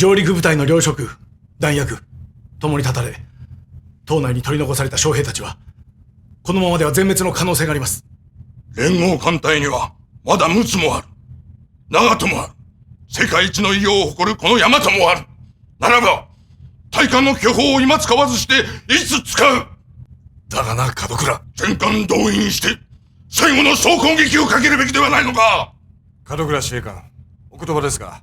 上陸部隊の糧食、弾薬、共に断たれ、島内に取り残された将兵たちは、このままでは全滅の可能性があります。連合艦隊には、まだ陸奥もある。長門もある。世界一の偉業を誇るこの大和もある。ならば、大艦の巨砲を今使わずして、いつ使うだがな、門倉。全艦動員して、最後の総攻撃をかけるべきではないのか門倉司令官、お言葉ですが、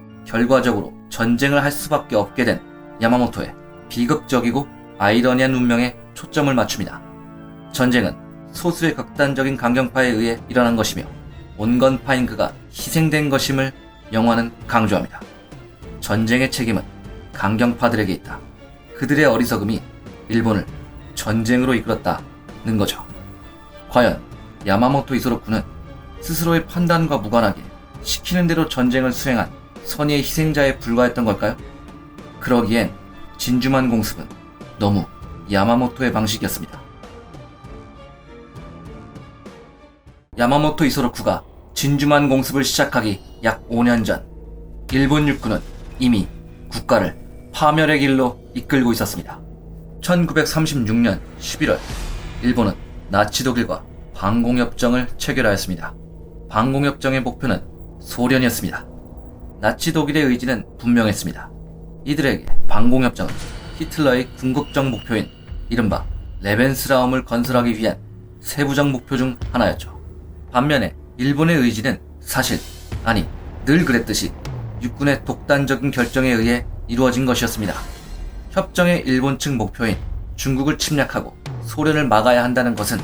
결과적으로 전쟁을 할 수밖에 없게 된 야마모토의 비극적이고 아이러니한 운명에 초점을 맞춥니다. 전쟁은 소수의 극단적인 강경파에 의해 일어난 것이며 온건파인 그가 희생된 것임을 영화는 강조합니다. 전쟁의 책임은 강경파들에게 있다. 그들의 어리석음이 일본을 전쟁으로 이끌었다는 거죠. 과연 야마모토 이소로쿠는 스스로의 판단과 무관하게 시키는 대로 전쟁을 수행한 선의의 희생자에 불과했던 걸까요? 그러기엔 진주만 공습은 너무 야마모토의 방식이었습니다. 야마모토 이소로쿠가 진주만 공습을 시작하기 약 5년 전, 일본 육군은 이미 국가를 파멸의 길로 이끌고 있었습니다. 1936년 11월, 일본은 나치 독일과 방공협정을 체결하였습니다. 방공협정의 목표는 소련이었습니다. 나치 독일의 의지는 분명했습니다. 이들에게 방공협정은 히틀러의 궁극적 목표인 이른바 레벤스라움을 건설하기 위한 세부적 목표 중 하나였죠. 반면에 일본의 의지는 사실, 아니, 늘 그랬듯이 육군의 독단적인 결정에 의해 이루어진 것이었습니다. 협정의 일본 측 목표인 중국을 침략하고 소련을 막아야 한다는 것은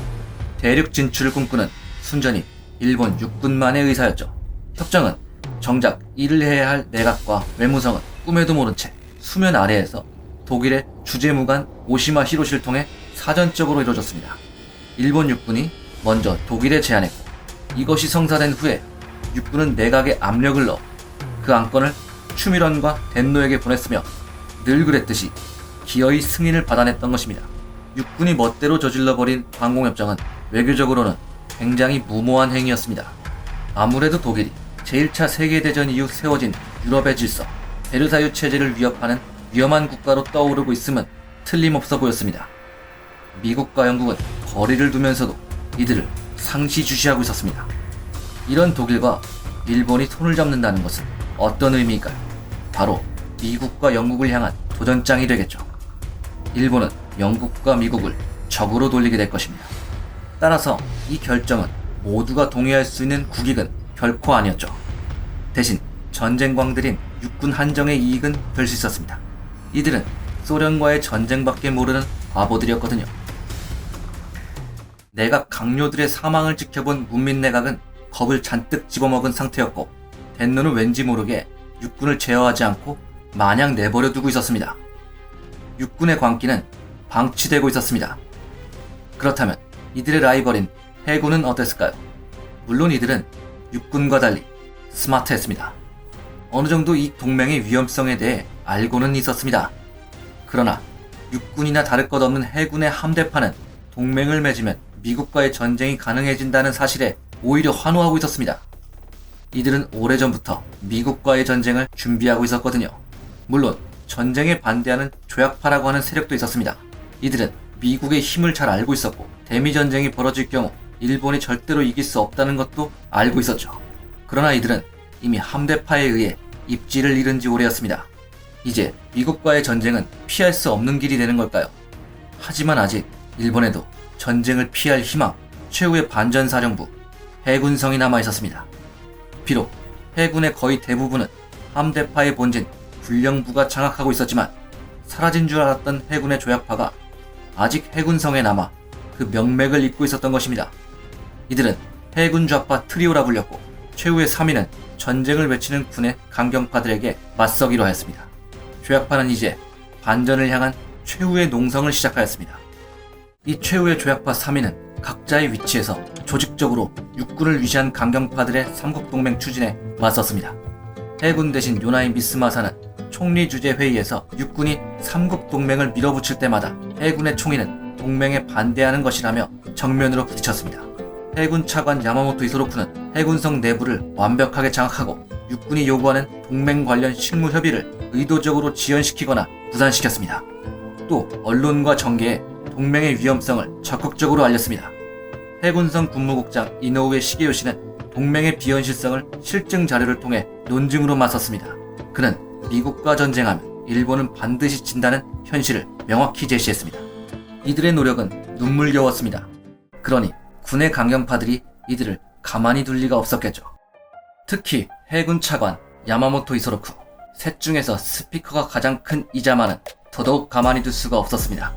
대륙 진출을 꿈꾸는 순전히 일본 육군만의 의사였죠. 협정은 정작 일을 해야 할 내각과 외무성은 꿈에도 모른 채 수면 아래에서 독일의 주재무관 오시마 히로시를 통해 사전적으로 이루어졌습니다. 일본 육군이 먼저 독일에 제안했고 이것이 성사된 후에 육군은 내각에 압력을 넣어 그 안건을 추미런과 덴노에게 보냈으며 늘 그랬듯이 기어이 승인을 받아냈던 것입니다. 육군이 멋대로 저질러버린 방공협정은 외교적으로는 굉장히 무모한 행위였습니다. 아무래도 독일이 제1차 세계대전 이후 세워진 유럽의 질서, 베르사유 체제를 위협하는 위험한 국가로 떠오르고 있음은 틀림없어 보였습니다. 미국과 영국은 거리를 두면서도 이들을 상시주시하고 있었습니다. 이런 독일과 일본이 손을 잡는다는 것은 어떤 의미일까요? 바로 미국과 영국을 향한 도전장이 되겠죠. 일본은 영국과 미국을 적으로 돌리게 될 것입니다. 따라서 이 결정은 모두가 동의할 수 있는 국익은 결코 아니었죠. 대신 전쟁광들인 육군 한정의 이익은 될수 있었습니다. 이들은 소련과의 전쟁밖에 모르는 바보들이었거든요. 내각 강요들의 사망을 지켜본 문민 내각은 겁을 잔뜩 집어먹은 상태였고 덴노는 왠지 모르게 육군을 제어하지 않고 마냥 내버려 두고 있었습니다. 육군의 광기는 방치되고 있었습니다. 그렇다면 이들의 라이벌인 해군은 어땠을까요? 물론 이들은 육군과 달리 스마트했습니다. 어느 정도 이 동맹의 위험성에 대해 알고는 있었습니다. 그러나 육군이나 다를 것 없는 해군의 함대파는 동맹을 맺으면 미국과의 전쟁이 가능해진다는 사실에 오히려 환호하고 있었습니다. 이들은 오래전부터 미국과의 전쟁을 준비하고 있었거든요. 물론 전쟁에 반대하는 조약파라고 하는 세력도 있었습니다. 이들은 미국의 힘을 잘 알고 있었고 대미 전쟁이 벌어질 경우 일본이 절대로 이길 수 없다는 것도 알고 있었죠. 그러나 이들은 이미 함대파에 의해 입지를 잃은 지 오래였습니다. 이제 미국과의 전쟁은 피할 수 없는 길이 되는 걸까요? 하지만 아직 일본에도 전쟁을 피할 희망, 최후의 반전사령부, 해군성이 남아 있었습니다. 비록 해군의 거의 대부분은 함대파의 본진 군령부가 장악하고 있었지만 사라진 줄 알았던 해군의 조약파가 아직 해군성에 남아 그 명맥을 잇고 있었던 것입니다. 이들은 해군 좌파 트리오라 불렸고 최후의 3위는 전쟁을 외치는 군의 강경파들에게 맞서기로 하였습니다. 조약파는 이제 반전을 향한 최후의 농성을 시작하였습니다. 이 최후의 조약파 3인은 각자의 위치에서 조직적으로 육군을 위시한 강경파들의 삼국동맹 추진에 맞섰습니다. 해군 대신 요나이 미스마사는 총리 주재 회의에서 육군이 삼국동맹을 밀어붙일 때마다 해군의 총리는 동맹에 반대하는 것이라며 정면으로 부딪혔습니다. 해군 차관 야마모토 이소로쿠는 해군성 내부를 완벽하게 장악하고 육군이 요구하는 동맹 관련 실무 협의를 의도적으로 지연시키거나 무산시켰습니다. 또 언론과 정계에 동맹의 위험성을 적극적으로 알렸습니다. 해군성 군무국장 이노우에 시게요시는 동맹의 비현실성을 실증 자료를 통해 논증으로 맞섰습니다. 그는 미국과 전쟁하면 일본은 반드시 진다는 현실을 명확히 제시했습니다. 이들의 노력은 눈물겨웠습니다. 그러니 군의 강경파들이 이들을 가만히 둘 리가 없었겠죠. 특히 해군 차관 야마모토 이소로쿠 셋 중에서 스피커가 가장 큰 이자마는 더더욱 가만히 둘 수가 없었습니다.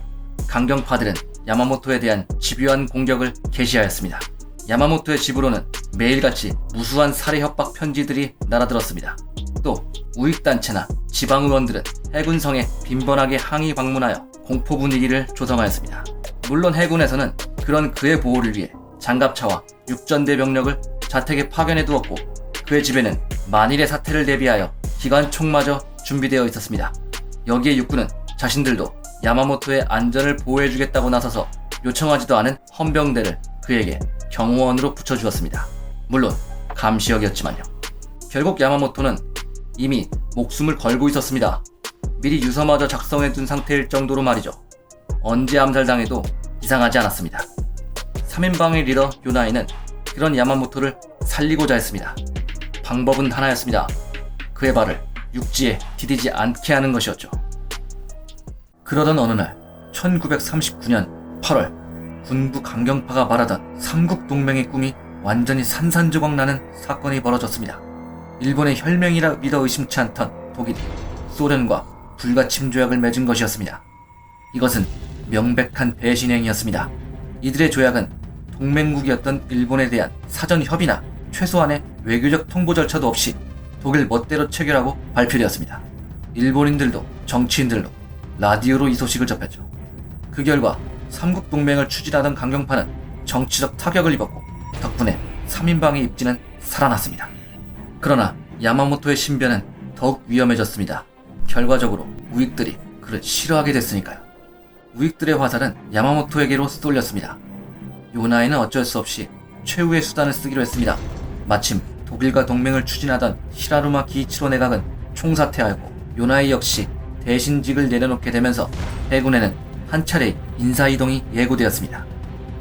강경파들은 야마모토에 대한 집요한 공격을 개시하였습니다. 야마모토의 집으로는 매일같이 무수한 살해 협박 편지들이 날아들었습니다. 또 우익단체나 지방의원들은 해군성에 빈번하게 항의 방문하여 공포 분위기를 조성하였습니다. 물론 해군에서는 그런 그의 보호를 위해 장갑차와 육전대 병력을 자택에 파견해 두었고 그의 집에는 만일의 사태를 대비하여 기관총마저 준비되어 있었습니다. 여기에 육군은 자신들도 야마모토의 안전을 보호해주겠다고 나서서 요청하지도 않은 헌병대를 그에게 경호원으로 붙여주었습니다. 물론 감시역이었지만요. 결국 야마모토는 이미 목숨을 걸고 있었습니다. 미리 유서마저 작성해둔 상태일 정도로 말이죠. 언제 암살당해도 이상하지 않았습니다. 3인방의 리더 요나이는 그런 야마모토를 살리고자 했습니다. 방법은 하나였습니다. 그의 발을 육지에 디디지 않게 하는 것이었죠. 그러던 어느 날 1939년 8월 군부 강경파가 말하던 삼국 동맹의 꿈이 완전히 산산조각 나는 사건이 벌어졌습니다. 일본의 혈맹이라 믿어 의심치 않던 독일이 소련과 불가 침 조약을 맺은 것이었습니다. 이것은 명백한 배신행위였습니다. 이들의 조약은 동맹국이었던 일본에 대한 사전 협의나 최소한의 외교적 통보 절차도 없이 독일 멋대로 체결하고 발표되었습니다. 일본인들도 정치인들도 라디오로 이 소식을 접했죠. 그 결과 삼국 동맹을 추진하던 강경파는 정치적 타격을 입었고 덕분에 3인방의 입지는 살아났습니다. 그러나 야마모토의 신변은 더욱 위험해졌습니다. 결과적으로 우익들이 그를 싫어하게 됐으니까요. 우익들의 화살은 야마모토에게로 쏠렸습니다. 요나이는 어쩔 수 없이 최후의 수단을 쓰기로 했습니다. 마침 독일과 동맹을 추진하던 히라루마 기이치로 내각은 총사퇴하였고 요나이 역시 대신직을 내려놓게 되면서 해군에는 한 차례 인사이동이 예고되었습니다.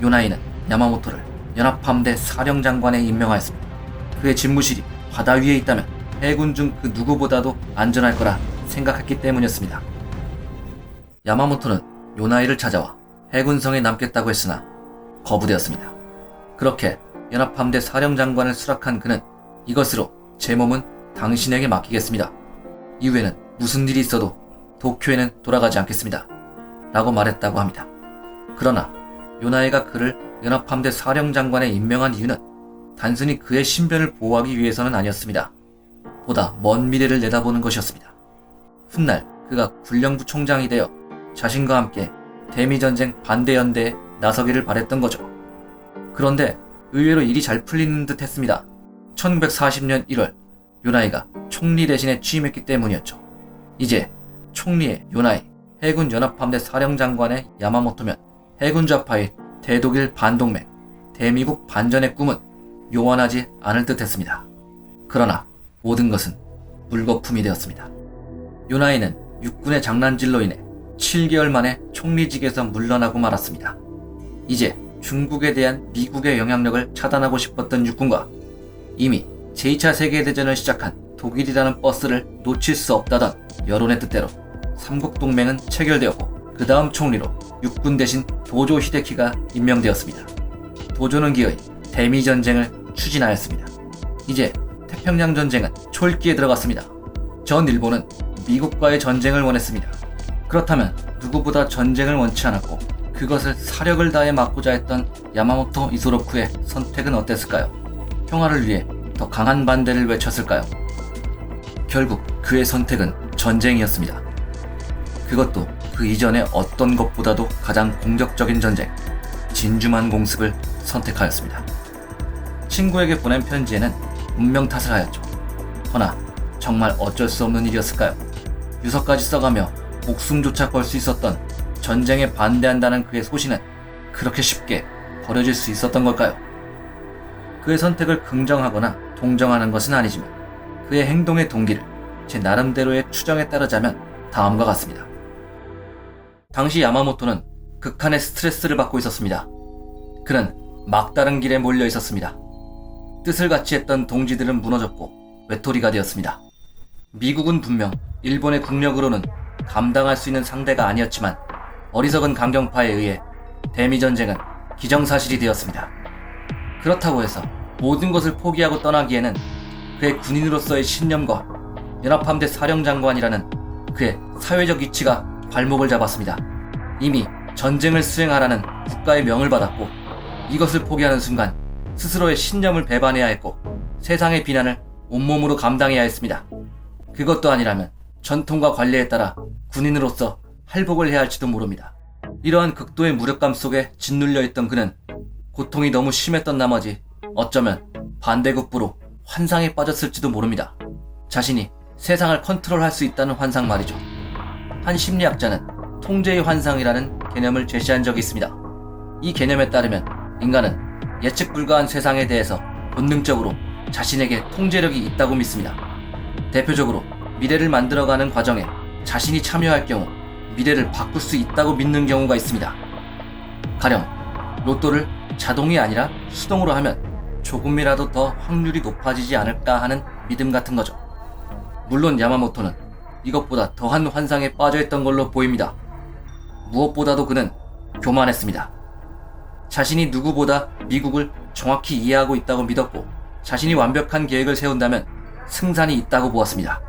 요나이는 야마모토를 연합함대 사령장관에 임명하였습니다. 그의 집무실이 바다 위에 있다면 해군 중 그 누구보다도 안전할 거라 생각했기 때문이었습니다. 야마모토는 요나이를 찾아와 해군성에 남겠다고 했으나 거부되었습니다. 그렇게 연합함대 사령장관을 수락한 그는 이것으로 제 몸은 당신에게 맡기겠습니다. 이후에는 무슨 일이 있어도 도쿄에는 돌아가지 않겠습니다. 라고 말했다고 합니다. 그러나 요나이가 그를 연합함대 사령장관에 임명한 이유는 단순히 그의 신변을 보호하기 위해서는 아니었습니다. 보다 먼 미래를 내다보는 것이었습니다. 훗날 그가 군령부 총장이 되어 자신과 함께 대미전쟁 반대연대에 나서기를 바랬던 거죠. 그런데 의외로 일이 잘 풀리는 듯 했습니다. 1940년 1월 요나이가 총리 대신에 취임했기 때문이었죠. 이제 총리의 요나이, 해군 연합함대 사령장관의 야마모토면 해군 좌파의 대독일 반동맹, 대미국 반전의 꿈은 요원하지 않을 듯 했습니다. 그러나 모든 것은 물거품이 되었습니다. 요나이는 육군의 장난질로 인해 7개월 만에 총리직에서 물러나고 말았습니다. 이제 중국에 대한 미국의 영향력을 차단하고 싶었던 육군과 이미 제2차 세계대전을 시작한 독일이라는 버스를 놓칠 수 없다던 여론의 뜻대로 삼국동맹은 체결되었고 그 다음 총리로 육군 대신 도조 히데키가 임명되었습니다. 도조는 기어이 대미전쟁을 추진하였습니다. 이제 태평양 전쟁은 초읽기에 들어갔습니다. 전 일본은 미국과의 전쟁을 원했습니다. 그렇다면 누구보다 전쟁을 원치 않았고 그것을 사력을 다해 막고자 했던 야마모토 이소로쿠의 선택은 어땠을까요? 평화를 위해 더 강한 반대를 외쳤을까요? 결국 그의 선택은 전쟁이었습니다. 그것도 그 이전의 어떤 것보다도 가장 공격적인 전쟁, 진주만 공습을 선택하였습니다. 친구에게 보낸 편지에는 운명 탓을 하였죠. 허나 정말 어쩔 수 없는 일이었을까요? 유서까지 써가며 목숨조차 걸 수 있었던 전쟁에 반대한다는 그의 소신은 그렇게 쉽게 버려질 수 있었던 걸까요? 그의 선택을 긍정하거나 동정하는 것은 아니지만 그의 행동의 동기를 제 나름대로의 추정에 따르자면 다음과 같습니다. 당시 야마모토는 극한의 스트레스를 받고 있었습니다. 그는 막다른 길에 몰려 있었습니다. 뜻을 같이 했던 동지들은 무너졌고 외톨이가 되었습니다. 미국은 분명 일본의 국력으로는 감당할 수 있는 상대가 아니었지만 어리석은 강경파에 의해 대미 전쟁은 기정사실이 되었습니다. 그렇다고 해서 모든 것을 포기하고 떠나기에는 그의 군인으로서의 신념과 연합함대 사령장관이라는 그의 사회적 위치가 발목을 잡았습니다. 이미 전쟁을 수행하라는 국가의 명을 받았고 이것을 포기하는 순간 스스로의 신념을 배반해야 했고 세상의 비난을 온몸으로 감당해야 했습니다. 그것도 아니라면 전통과 관례에 따라 군인으로서 할복을 해야 할지도 모릅니다. 이러한 극도의 무력감 속에 짓눌려 있던 그는 고통이 너무 심했던 나머지 어쩌면 반대급부로 환상에 빠졌을지도 모릅니다. 자신이 세상을 컨트롤할 수 있다는 환상 말이죠. 한 심리학자는 통제의 환상이라는 개념을 제시한 적이 있습니다. 이 개념에 따르면 인간은 예측 불가한 세상에 대해서 본능적으로 자신에게 통제력이 있다고 믿습니다. 대표적으로 미래를 만들어가는 과정에 자신이 참여할 경우 미래를 바꿀 수 있다고 믿는 경우가 있습니다. 가령 로또를 자동이 아니라 수동으로 하면 조금이라도 더 확률이 높아지지 않을까 하는 믿음 같은 거죠. 물론 야마모토는 이것보다 더한 환상에 빠져있던 걸로 보입니다. 무엇보다도 그는 교만했습니다. 자신이 누구보다 미국을 정확히 이해하고 있다고 믿었고 자신이 완벽한 계획을 세운다면 승산이 있다고 보았습니다.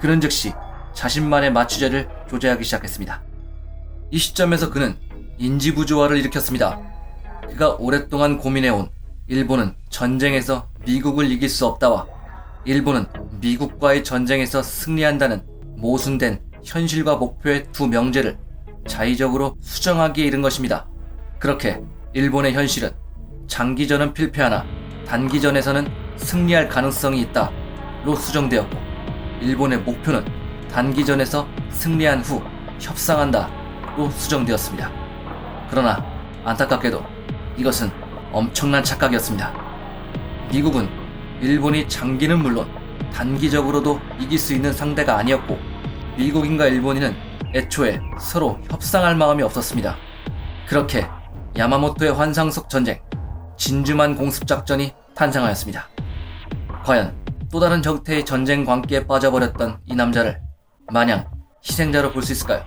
그런 즉시 자신만의 마취제를 조제하기 시작했습니다. 이 시점에서 그는 인지부조화를 일으켰습니다. 그가 오랫동안 고민해온 일본은 전쟁에서 미국을 이길 수 없다와 일본은 미국과의 전쟁에서 승리한다는 모순된 현실과 목표의 두 명제를 자의적으로 수정하기에 이른 것입니다. 그렇게 일본의 현실은 장기전은 필패하나 단기전에서는 승리할 가능성이 있다로 수정되었고 일본의 목표는 단기전에서 승리한 후 협상한다로 수정되었습니다. 그러나 안타깝게도 이것은 엄청난 착각이었습니다. 미국은 일본이 장기는 물론 단기적으로도 이길 수 있는 상대가 아니었고 미국인과 일본인은 애초에 서로 협상할 마음이 없었습니다. 그렇게 야마모토의 환상 속 전쟁, 진주만 공습작전이 탄생하였습니다. 과연 또 다른 적태의 전쟁 광기에 빠져버렸던 이 남자를 마냥 희생자로 볼 수 있을까요?